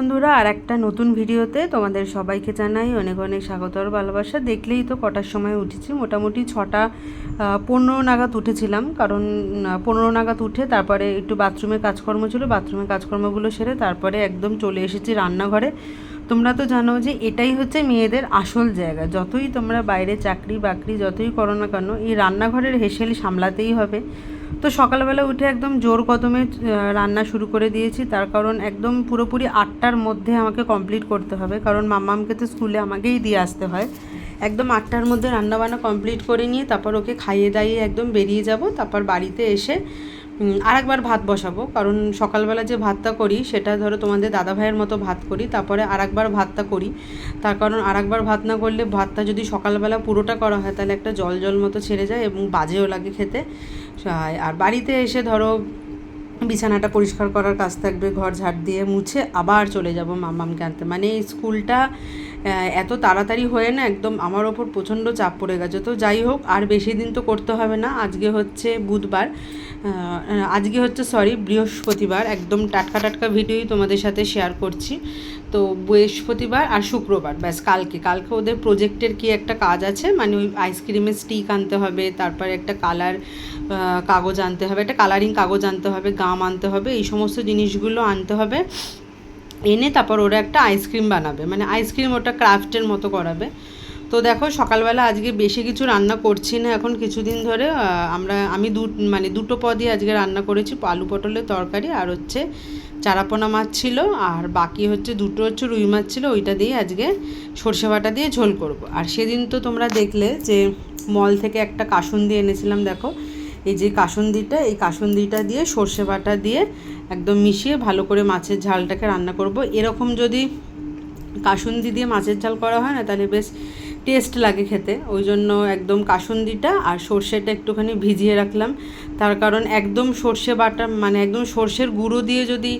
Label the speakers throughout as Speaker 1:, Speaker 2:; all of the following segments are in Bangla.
Speaker 1: বন্ধুরা, আর একটা নতুন ভিডিওতে তোমাদের সবাইকে জানাই অনেক অনেক স্বাগত আর ভালোবাসা। দেখলেই তো কটার সময় উঠেছি। মোটামুটি ছটা পনেরো নাগাদ উঠেছিলাম। কারণ পনেরো নাগাদ উঠে তারপরে একটু বাথরুমে কাজকর্ম ছিল। বাথরুমে কাজকর্মগুলো সেরে তারপরে একদম চলে এসেছি রান্নাঘরে। তোমরা তো জানো যে এটাই হচ্ছে মেয়েদের আসল জায়গা। যতই তোমরা বাইরে চাকরি বাকরি যতই করো না কেন, এই রান্নাঘরের হেসেল সামলাতেই হবে। তো সকালবেলা উঠে একদম জোর কদমে রান্না শুরু করে দিয়েছি। তার কারণ একদম পুরোপুরি আটটার মধ্যে আমাকে কমপ্লিট করতে হবে। কারণ মাম্মামকে তো স্কুলে আমাকেই দিয়ে আসতে হয়। একদম আটটার মধ্যে রান্নাবান্না কমপ্লিট করে নিয়ে তারপর ওকে খাইয়ে দাইয়ে একদম বেরিয়ে যাব। তারপর বাড়িতে এসে আরেকবার ভাত বসাবো। কারণ সকালবেলা যে ভাতটা করি, সেটা ধরো তোমাদের দাদা ভাইয়ের মতো ভাত করি, তারপরে আরেকবার ভাতটা করি। তার কারণ আরেকবার ভাত না করলে ভাতটা যদি সকালবেলা পুরোটা করা হয়, তাহলে একটা জল জল মতো ছেড়ে যায় এবং বাজেও লাগে খেতে। আর- আর বাড়িতে এসে ধরো বিছানাটা পরিষ্কার করার কাজ থাকবে, ঘর ঝাড় দিয়ে মুছে আবার চলে যাব মামামকে আনতে। মানে স্কুলটা এত তাড়াতাড়ি হয়ে না একদম আমার ওপর প্রচণ্ড চাপ পড়ে গেছে। তো যাই হোক, আর বেশি দিন তো করতে হবে না। আজকে হচ্ছে বুধবার। আজকে হচ্ছে সরি বৃহস্পতিবার। একদম টাটকা টাটকা ভিডিওই তোমাদের সাথে শেয়ার করছি। তো বৃহস্পতিবার আর শুক্রবার, ব্যাস কালকে। কালকে ওদের প্রজেক্টের কি একটা কাজ আছে? মানে ওই আইসক্রিমের স্টিক আনতে হবে, তারপরে একটা কালার কাগজ আনতে হবে, একটা কালারিং কাগজ আনতে হবে গাম আনতে হবে, এই সমস্ত জিনিসগুলো আনতে হবে। এনে তারপর ওরা একটা আইসক্রিম বানাবে। মানে আইসক্রিম ওটা ক্রাফটের মতো করাবে। তো দেখো, সকালবেলা আজকে বেশি কিছু রান্না করছি না। এখন কিছুদিন ধরে আমরা, আমি দু মানে দুটো পদই আজকে রান্না করেছি, আলু পটলের তরকারি আর হচ্ছে চারাপোনা মাছ ছিল, আর বাকি হচ্ছে দুটো হচ্ছে রুই মাছ ছিল, ওইটা দিয়ে আজকে সর্ষে বাটা দিয়ে ঝোল করব। আর সেদিন তো তোমরা দেখলে যে মল থেকে একটা কাসুন্দি এনেছিলাম, দেখো, এই যে কাসুন্দিটা, এই কাসুন্দিটা দিয়ে সর্ষে বাটা দিয়ে একদম মিশিয়ে ভালো করে মাছের ঝালটাকে রান্না করব। এরকম যদি কাসুন্দি দিয়ে মাছের ঝাল করা হয় না, তাহলে বেশ টেস্ট লাগে খেতে, ওই জন্য একদম কাসুন্দিটা আর সর্ষেটা একটুখানি ভিজিয়ে রাখলাম। তার কারণ একদম সর্ষে বাটা মানে একদম সর্ষের গুঁড়ো দিয়ে যদি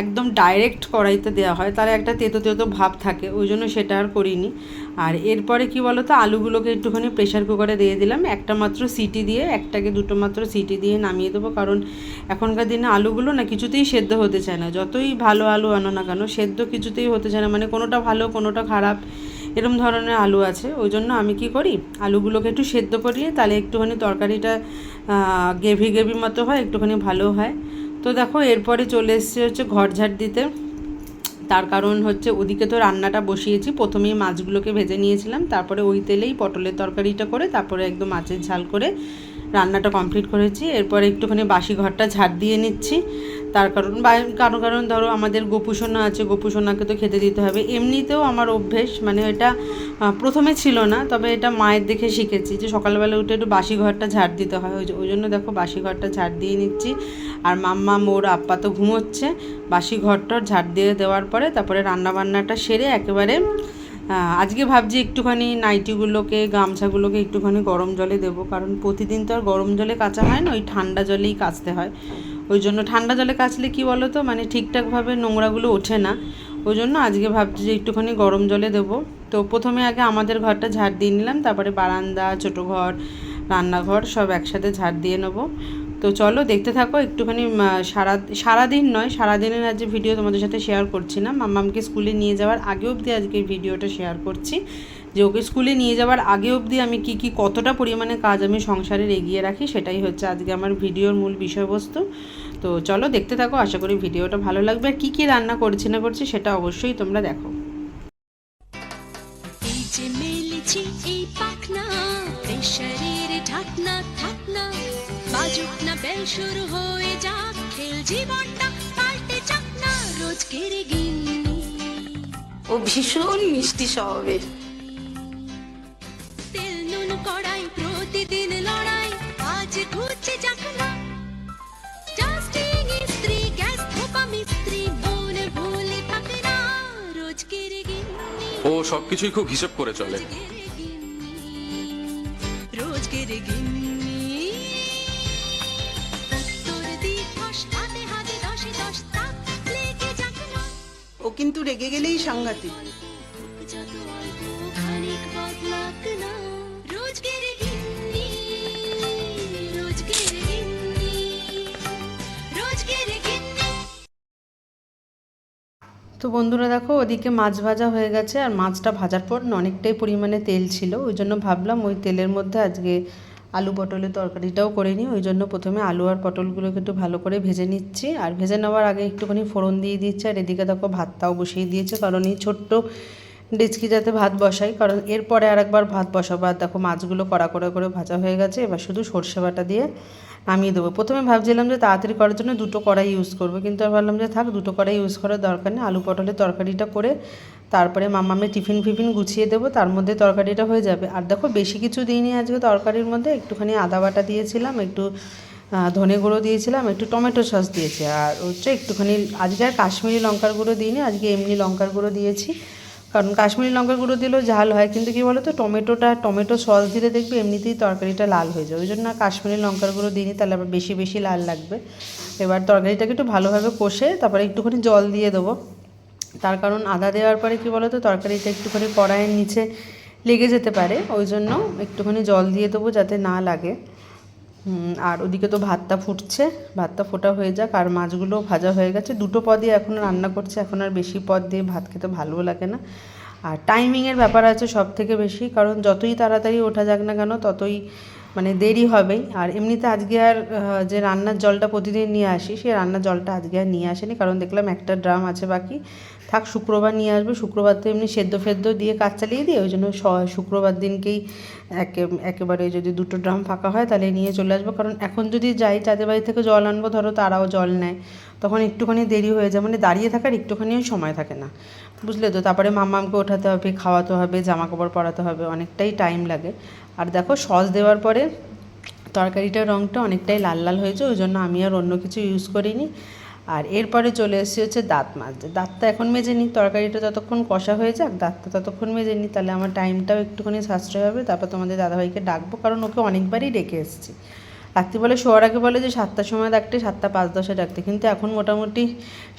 Speaker 1: একদম ডাইরেক্ট কড়াইতে দেওয়া হয়, তাহলে একটা তেতো তেতো ভাব থাকে, ওই জন্য সেটা আর করিনি। আর এরপরে কি বলো তো আলুগুলোকে একটুখানি প্রেশার কুকারে দিয়ে দিলাম, একটা মাত্র সিটি দিয়ে, একটাকে দুটো মাত্র সিটি দিয়ে নামিয়ে দেবো, কারণ এখনকার দিনে আলুগুলো না কিছুতেই সেদ্ধ হতে চায় না। যতই ভালো আলু আনো না কেন, সেদ্ধ কিছুতেই হতে চায় না মানে কোনোটা ভালো, কোনোটা খারাপ। এরম ধরনের আলু আছে, ওই জন্য আমি কি করি? আলুগুলোকে একটু সেদ্ধ করিয়ে তাহলে একটুখানি তরকারিটা গেভি গেভি মতো হয়, একটুখানি ভালো হয়। তো দেখো, এরপরে চলে এসছে হচ্ছে ঘর ঝাড় দিতে। তার কারণ হচ্ছে ওদিকে তো রান্নাটা বসিয়েছি, প্রথমেই মাছগুলোকে ভেজে নিয়েছিলাম, তারপরে ওই তেলেই পটলের তরকারিটা করে, তারপরে একদম মাছের ঝাল করে রান্নাটা কমপ্লিট করেছি। এরপরে একটুখানি বাসি ঘরটা ঝাড় দিয়ে নিচ্ছি। তার কারণ বা কারণ কারণ ধরো আমাদের গোপুসোনা আছে গোপুসোনাকে তো খেতে দিতে হবে। এমনিতেও আমার অভ্যেস মানে এটা প্রথমে ছিল না, তবে এটা মায়ের দেখে শিখেছি যে সকালবেলা উঠে একটু বাসি ঘরটা ঝাড় দিতে হয়। ওই ওই জন্য দেখো বাসি ঘরটা ঝাড় দিয়ে নিচ্ছি। আর মাম্মা, মোর, আপ্পা তো ঘুমোচ্ছে। বাসি ঘরটার ঝাড় দিয়ে দেওয়ার পরে তারপরে রান্না বান্নাটা সেরে একেবারে আজকে ভাবছি একটুখানি নাইটিগুলোকে, গামছাগুলোকে একটুখানি গরম জলে দেবো, কারণ প্রতিদিন তো আর গরম জলে কাচা হয় না, ওই ঠান্ডা জলেই কাচতে হয়। ওই জন্য ঠান্ডা জলে কাচলে কি বলো তো মানে ঠিকঠাকভাবে নোংরাগুলো ওঠে না। ওই জন্য আজকে ভাবছি যে একটুখানি গরম জলে দেবো। তো প্রথমে আগে আমাদের ঘরটা ঝাড় দিয়ে নিলাম, তারপরে বারান্দা, ছোটো ঘর, রান্নাঘর সব একসাথে ঝাড় দিয়ে নেব। তো চলো দেখতে থাকো, একটুখানি সারা, সারাদিন নয়, সারাদিনের আজ ভিডিও তোমাদের সাথে শেয়ার করছি না, মাম্মামকে স্কুলে নিয়ে যাওয়ার আগে অবধি আজকে ভিডিওটা শেয়ার করছি। যে ওকে স্কুলে নিয়ে যাওয়ার আগে অবধি আমি কি কি, কতটা পরিমাণে কাজ আমি সংসারের এগিয়ে রাখি, সেটাই হচ্ছে আজকে আমার ভিডিওর মূল বিষয়বস্তু। তো চলো দেখতে থাকো, আশা করি ভিডিওটা ভালো লাগবে। আর কী কী রান্না করছি না করছি সেটা অবশ্যই তোমরা দেখো।
Speaker 2: শুরু হয়ে যাক খেল জীবনটা পাল্টে যাক না রোজকের গিন্নি।
Speaker 3: ও ভীষণ মিষ্টি স্বভাবের।
Speaker 2: তেল নুন কড়াই প্রতিদিন লড়াই আজ ঘুরছে যাক না। ডাস্টিং ইস্ত্রি গ্যাস ধোপা মিস্ত্রি মন ভুলে থাকে না রোজকের গিন্নি।
Speaker 4: ও সবকিছুই খুব হিসেব করে চলে।
Speaker 3: রেগে গেলেই সাংঘাতিক।
Speaker 1: তো বন্ধুরা দেখো, ওদিকে মাছ ভাজা হয়ে গেছে, আর মাছটা ভাজার পর অনেকটাই পরিমাণে তেল ছিল, ওই জন্য ভাবলাম ওই তেলের মধ্যে আজকে আলু পটলের তরকারিটাও করে নিই। ওই জন্য প্রথমে আলু আর পটলগুলোকে একটু ভালো করে ভেজে নিচ্ছি। আর ভেজে নেওয়ার আগে একটুখানি ফোড়ন দিয়ে দিচ্ছি। আর এদিকে দেখো ভাতটাও বসিয়ে দিয়েছে। কারণ এই ছোট্ট ডেচকি যাতে ভাত বসাই। কারণ এরপরে আর একবার ভাত বসাবো। আর দেখো মাছগুলো কড়া করে করে ভাজা হয়ে গেছে। এবার শুধু সর্ষে বাটা দিয়ে নামিয়ে দেবো। প্রথমে ভাবছিলাম যে তাড়াতাড়ি করার জন্য দুটো কড়াই ইউজ করব। কিন্তু আর ভাবলাম যে থাক, দুটো কড়াই ইউজ করার দরকার নেই। আলু পটলের তরকারিটা করে তারপরে মামামে টিফিন ফিফিন গুছিয়ে দেবো, তার মধ্যে তরকারিটা হয়ে যাবে। আর দেখো, বেশি কিছু দিইনি আজকে তরকারির মধ্যে, একটুখানি আদা বাটা দিয়েছিলাম, একটু ধনে গুঁড়ো দিয়েছিলাম, একটু টমেটো সস দিয়েছি। আর হচ্ছে একটুখানি, আজকে আর কাশ্মীরি লঙ্কার গুঁড়ো দিইনি, আজকে এমনি লঙ্কার গুঁড়ো দিয়েছি। কারণ কাশ্মীরি লঙ্কার গুঁড়ো দিলেও ঝাল হয়, কিন্তু কী বলো তো টমেটোটা, টমেটো সস দিলে দেখবে এমনিতেই তরকারিটা লাল হয়ে যায় ওই জন্য কাশ্মীরি লঙ্কার গুঁড়ো দিইনি, তাহলে আবার বেশি বেশি লাল লাগবে। এবার তরকারিটাকে একটু ভালোভাবে কষে, তারপরে একটুখানি জল দিয়ে দেবো। তার কারণ আদা দেওয়ার পরে কি বলো তো তরকারিটা একটুখানি কড়াইয়ের নিচে লেগে যেতে পারে, ওই জন্য একটুখানি জল দিয়ে দেবো যাতে না লাগে। আর ওদিকে তো ভাতটা ফুটছে, ভাতটা ফোটা হয়ে যাক, আর মাছগুলো ভাজা হয়ে গেছে। দুটো পদই এখন রান্না করছে, এখন আর বেশি পদ দিয়ে ভাত খেতে ভালোও লাগে না। আর টাইমিংয়ের ব্যাপার আছে সব থেকে বেশি, কারণ যতই তাড়াতাড়ি ওঠা যাক না কেন, ততই মানে দেরি হবেই। আর এমনিতে আজকে আর যে রান্নার জলটা প্রতিদিন নিয়ে আসি, সেই রান্নার জলটা আজকে আর নিয়ে আসেনি। কারণ দেখলাম একটা ড্রাম আছে বাকি। থাক, শুক্রবার নিয়ে আসবে। শুক্রবার তো এমনি সেদ্ধ ফেদ্ধ দিয়ে কাজ চালিয়ে দিই। ওই জন্য স- শুক্রবার দিনকেই একে, একেবারে যদি দুটো ড্রাম ফাঁকা হয়, তাহলে নিয়ে চলে আসব। কারণ এখন যদি যাই চাঁদের বাড়ি থেকে জল আনব, ধরো তারাও জল নেয়। তখন একটুখানি দেরি হয়ে যায়। মানে দাঁড়িয়ে থাকার একটুখানিও সময় থাকে না। বুঝলে তো? তারপরে মামামকে ওঠাতে হবে, খাওয়াতে হবে জামা কাপড় পরাতে হবে। অনেকটাই টাইম লাগে। আর দেখো সস দেওয়ার পরে তরকারিটার রঙটা অনেকটাই লাল লাল হয়েছে, ওই জন্য আমি আর অন্য কিছু ইউজ করিনি। আর এরপরে চলে এসেছি হচ্ছে দাঁত মাজতে। দাঁতটা এখন মেজে নিই, তরকারিটা যতক্ষণ কষা হয়ে যাক, দাঁতটা ততক্ষণ মেজে নিই, তাহলে আমার টাইমটাও একটুখানি সাশ্রয় হবে। তারপর তোমাদের দাদাভাইকে ডাকবো, কারণ ওকে অনেকবারই ডেকে এসেছি। রাত্রিবেলা শোয়ার আগে বলে যে সাতটার সময় ডাকতে, সাতটা পাঁচ দশে ডাকতে। কিন্তু এখন মোটামুটি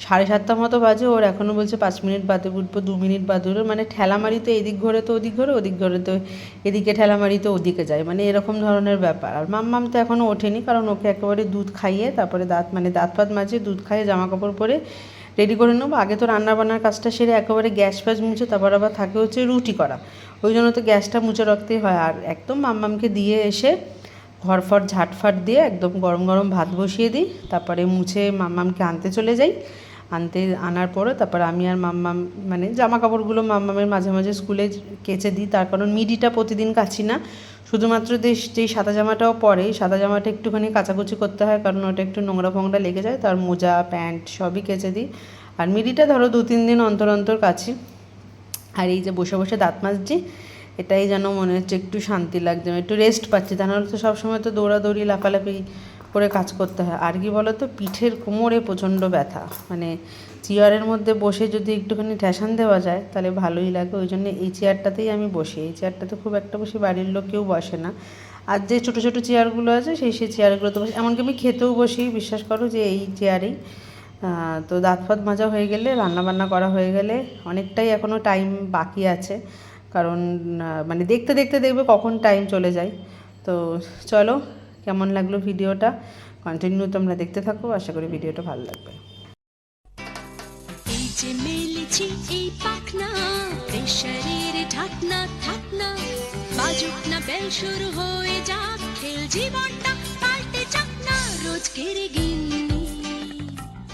Speaker 1: সাড়ে সাতটা মতো বাজে, ওর এখনও বলছে পাঁচ মিনিট বাদে উঠবো, দু মিনিট বাদে উঠবো। মানে ঠেলামারি তো এদিক ঘরে তো ওদিক ঘোরে ওদিক ঘোরে তো এদিকে ঠেলামারি তো ওদিকে যায়। মানে এরকম ধরনের ব্যাপার। আর মাম্মাম তো এখনও ওঠেনি, কারণ ওকে একেবারে দুধ খাইয়ে, তারপরে দাঁত মানে দাঁত ফাত মাঝে দুধ খাইয়ে জামা কাপড় পরে রেডি করে নেব। আগে তো রান্না বান্নার কাজটা সেরে একেবারে গ্যাস ফ্যাস মুছে, তারপর আবার থাকে হচ্ছে রুটি করা। ওই জন্য তো গ্যাসটা মুছে রাখতেই হয়। আর একদম মাম্মামকে দিয়ে এসে ঘর ফর ঝাটফাট দিয়ে একদম গরম গরম ভাত বসিয়ে দিই, তারপরে মুছে মাম্মামকে আনতে চলে যাই। আনতে, আনার পরে তারপর আমি আর মাম্মাম মানে জামা কাপড়গুলো মাম্মামের মাঝে মাঝে স্কুলে কেচে দিই, তার কারণ মিডিটা প্রতিদিন কাছি না। শুধুমাত্র যে, যেই সাদা জামাটাও পরে, সাদা জামাটা একটুখানি কাচাকুচি করতে হয়, কারণ ওটা একটু নোংরা ফোংরা লেগে যায়, তার মোজা, প্যান্ট সবই কেচে দিই। আর মিডিটা ধরো দু তিন দিন অন্তর অন্তর কাছি আর এই যে বসে বসে দাঁত মাজছি এটাই যেন মনে হচ্ছে, একটু শান্তি লাগছে, একটু রেস্ট পাচ্ছি। তা নাহলে তো সবসময় তো দৌড়াদৌড়ি, লাফালাফি করে কাজ করতে হয়। আর কি বলো তো পিঠের কোমরে প্রচণ্ড ব্যথা। মানে চেয়ারের মধ্যে বসে যদি একটুখানি ঠেসান দেওয়া যায়, তাহলে ভালোই লাগে। ওই জন্য এই চেয়ারটাতেই আমি বসি। এই চেয়ারটাতে খুব একটা বসে বাড়ির লোক কেউ বসে না। আর যে ছোটো ছোটো চেয়ারগুলো আছে, সেই সেই চেয়ারগুলোতে বসে। এমনকি আমি খেতেও বসি, বিশ্বাস করো যে এই চেয়ারেই তো দাঁত ফাত মাজা হয়ে গেলে রান্না বান্না করা হয়ে গেলে অনেকটাই এখনও টাইম বাকি আছে। কারণ মানে দেখতে দেখতে দেখবে কখন টাইম চলে যায়। তো চলো কেমন লাগল ভিডিওটা? কন্টিনিউ তোমরা দেখতে থাকো আশা করি ভিডিওটা ভালো লাগবে।
Speaker 2: এই যে মেলেছি এই পাখনা প্রেশারের ঢাকনা থাকনা বাজুক না বেল শুরু হয়ে যাক খেল জীবনটা পাল্টে যাক না রোজকের গিন্নি।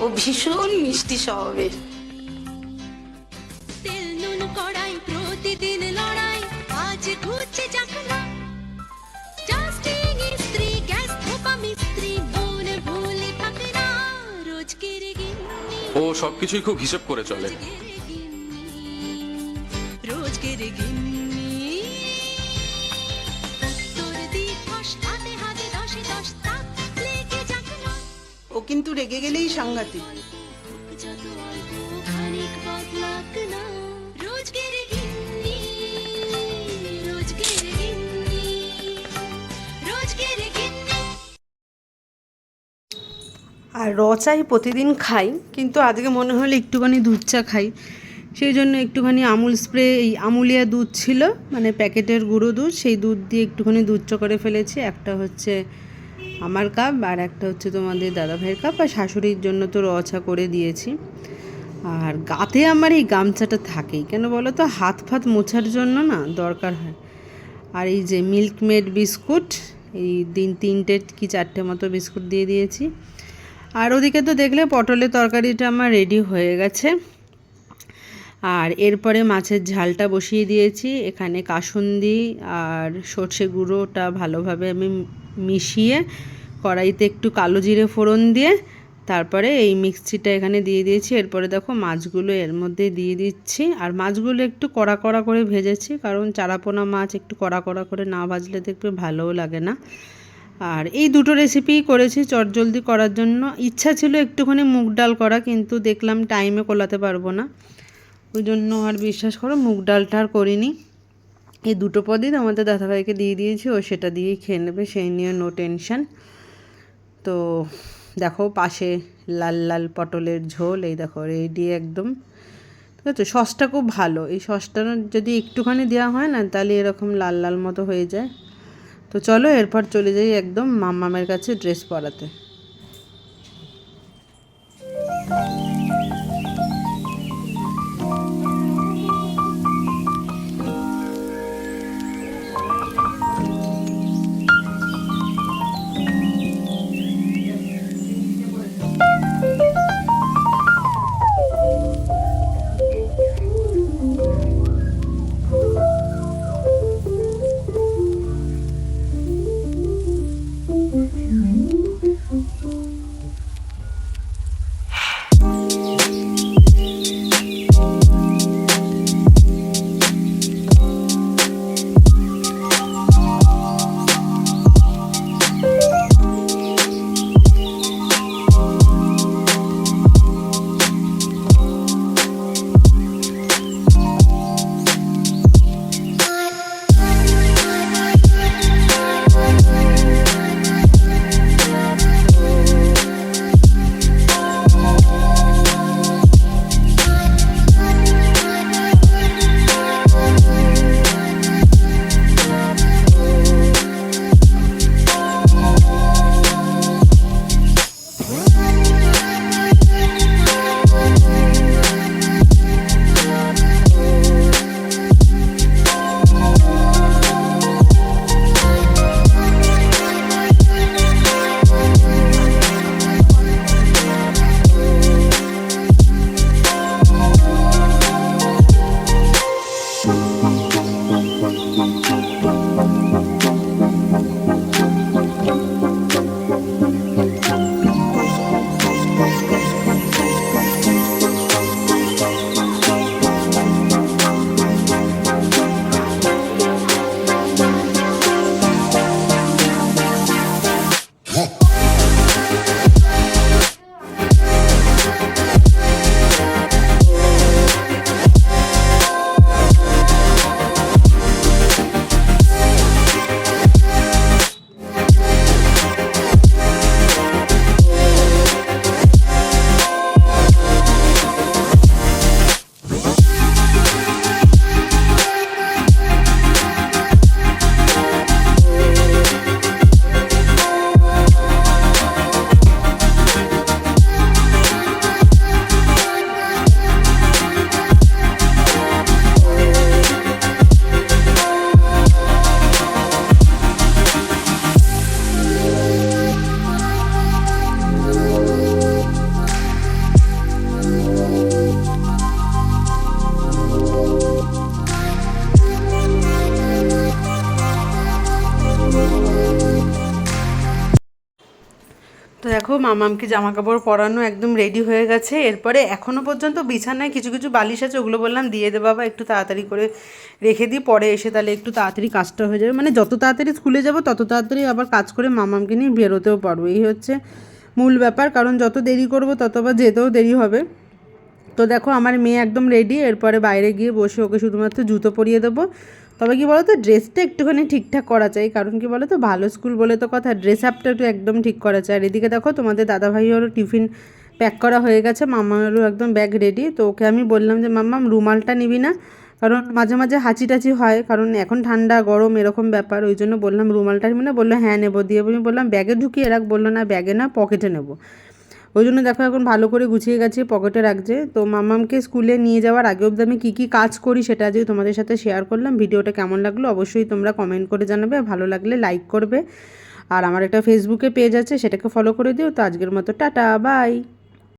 Speaker 3: ও ভীষণ মিষ্টি স্বভাবের।
Speaker 4: সবকিছুই খুব হিসেব করে চলে।
Speaker 3: ও কিন্তু রেগে গেলেই সাংঘাতিক।
Speaker 1: আর র চাই প্রতিদিন খাই, কিন্তু আজকে মনে হলো একটুখানি দুধ চা খাই। সেই জন্য একটুখানি আমুল স্প্রে, এই আমুলিয়া দুধ ছিল মানে প্যাকেটের গুঁড়ো দুধ, সেই দুধ দিয়ে একটুখানি দুধ চা করে ফেলেছি। একটা হচ্ছে আমার কাপ আর একটা হচ্ছে তোমাদের দাদাভাইয়ের কাপ, আর শাশুড়ির জন্য তো র চা করে দিয়েছি। আর গাতে আমার এই গামছাটা থাকেই, কেন বলো তো? হাত ফাত মোছার জন্য না দরকার হয়। আর এই যে মিল্ক মেড বিস্কুট, এই দিন তিনটে কি চারটে মতো বিস্কুট দিয়ে দিয়েছি। আর ওদিকে তো দেখলে পটলের তরকারিটা আমার রেডি হয়ে গেছে। আর এরপরে মাছের ঝালটা বসিয়ে দিয়েছি। এখানে কাসুন্দি আর সর্ষে গুঁড়োটা ভালোভাবে আমি মিশিয়ে কড়াইতে একটু কালো জিরে ফোড়ন দিয়ে তারপরে এই মিক্সিটা এখানে দিয়ে দিয়েছি। এরপরে দেখো মাছগুলো এর মধ্যে দিয়ে দিচ্ছি। আর মাছগুলো একটু কড়া কড়া করে ভেজেছি, কারণ চারাপোনা মাছ একটু কড়া কড়া করে না ভাজলে দেখবে ভালোও লাগে না। আর এই দুটো রেসিপি করেছি চটজলদি করার জন্য। ইচ্ছা ছিল একটুখানি মুগ ডাল করা, কিন্তু দেখলাম টাইমে কোলাতে পারব না। ওই জন্য আর বিশ্বাস করো, মুগ ডালটা আর করিনি। এই দুটো পদই আমাদের দাদাভাইকে দিয়ে দিয়েছি, ও সেটা দিয়েই খেয়ে নেবে, সেই নিয়ে নো টেনশন তো দেখো পাশে লাল লাল পটলের ঝোল, এই দেখো রেডি একদম। ঠিক আছে, সসটা খুব ভালো। এই সসটা যদি একটুখানি দেওয়া হয় না, তাহলে এরকম লাল লাল মতো হয়ে যায়। তো চলো এরপর চলে যাই একদম মাম্মামের কাছে ড্রেস পরাতে। মামামকে জামা কাপড় পরানো একদম রেডি হয়ে গেছে। এরপরে এখনও পর্যন্ত বিছানায় কিছু কিছু বালিশ আছে, ওগুলো বললাম, দিয়ে দে বাবা, একটু তাড়াতাড়ি করে রেখে দিই, পরে এসে তাহলে একটু তাড়াতাড়ি কাজটা হয়ে যাবে। মানে যত তাড়াতাড়ি স্কুলে যাব, তত তাড়াতাড়ি আবার কাজ করে মামামকে নিয়ে বেরোতেও পারব। এই হচ্ছে মূল ব্যাপার, কারণ যত দেরি করব, তত আবার যেতেও দেরি হবে। তো দেখো, আমার মেয়ে একদম রেডি এরপরে বাইরে গিয়ে বসে ওকে শুধুমাত্র জুতো পরিয়ে দেবো। তবে কি বলো তো ড্রেসটা একটুখানি ঠিকঠাক করা চাই। কারণ কি বলো তো ভালো স্কুল বলে তো কথা ড্রেস আপটা একটু একদম ঠিক করা চাই। আর এদিকে দেখো, তোমাদের দাদাভাইয়েরও টিফিন প্যাক করা হয়ে গেছে, মামারও একদম ব্যাগ রেডি তো ওকে আমি বললাম যে, মাম্মাম, রুমালটা নিবি না? কারণ মাঝে মাঝে হাঁচি টাচি হয়, কারণ এখন ঠান্ডা, গরম এরকম ব্যাপার। ওই জন্য বললাম, রুমালটা নিবি না? বলল হ্যাঁ নেব। দিয়ে আমি বললাম, ব্যাগে ঢুকিয়ে রাখ। বলল, না, ব্যাগে না পকেটে নেব। ওই জন্য দেখো এখন ভালো করে গুছিয়ে গেছে পকেটে রাখছে। তো মামামকে স্কুলে নিয়ে যাওয়ার আগে অব্দি আমি কী কী কাজ করি সেটা আজকে তোমাদের সাথে শেয়ার করলাম। ভিডিওটা কেমন লাগল অবশ্যই তোমরা কমেন্ট করে জানাবে। ভালো লাগলে লাইক করবে। আর আমার একটা ফেসবুকে পেজ আছে, সেটাকে ফলো করে দিও। তো আজকের মতো টাটা বাই